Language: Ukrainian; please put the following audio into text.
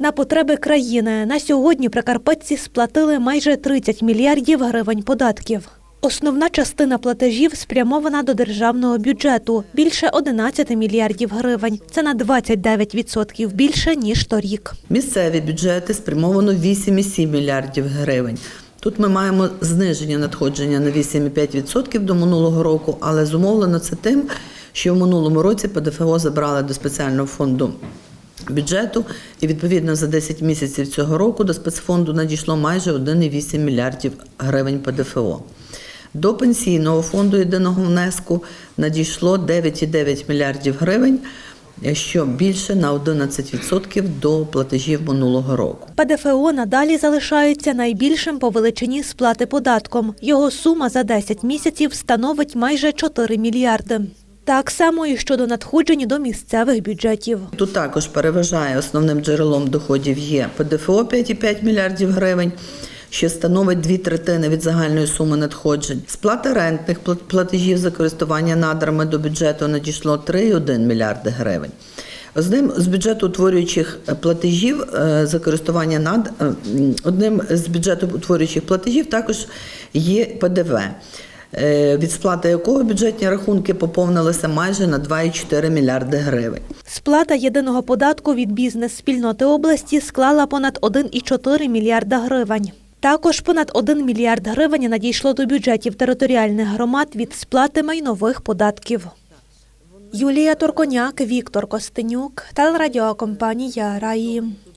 На потреби країни на сьогодні прикарпатці сплатили майже 30 мільярдів гривень податків. Основна частина платежів спрямована до державного бюджету більше 11 мільярдів гривень. Це на 29% більше ніж торік. Місцеві бюджети спрямовано 8,7 мільярдів гривень. Тут ми маємо зниження надходження на 8,5% до минулого року, але зумовлено це тим, що в минулому році ПДФО забрали до спеціального фонду бюджету, і відповідно за 10 місяців цього року до спецфонду надійшло майже 1,8 мільярдів гривень ПДФО. До пенсійного фонду єдиного внеску надійшло 9,9 мільярдів гривень, що більше на 11% до платежів минулого року. ПДФО надалі залишається найбільшим по величині сплати податком. Його сума за 10 місяців становить майже 4 мільярди. Так само і щодо надходжень до місцевих бюджетів. Тут також переважає основним джерелом доходів є ПДФО 5,5 мільярдів гривень, що становить дві третини від загальної суми надходжень. Сплата рентних платежів за користування надрами до бюджету надійшло 3,1 мільярди гривень. Одним з бюджету утворюючих платежів е, за користування над е, одним з бюджету утворюючих платежів також є ПДВ. Е, Від сплати якого бюджетні рахунки поповнилися майже на 2,4 мільярди гривень. Сплата єдиного податку від бізнес-спільноти області склала понад 1,4 мільярда гривень. Також понад 1 мільярд гривень надійшло до бюджетів територіальних громад від сплати майнових податків. Юлія Турконяк, Віктор Костенюк, телерадіокомпанія Раї.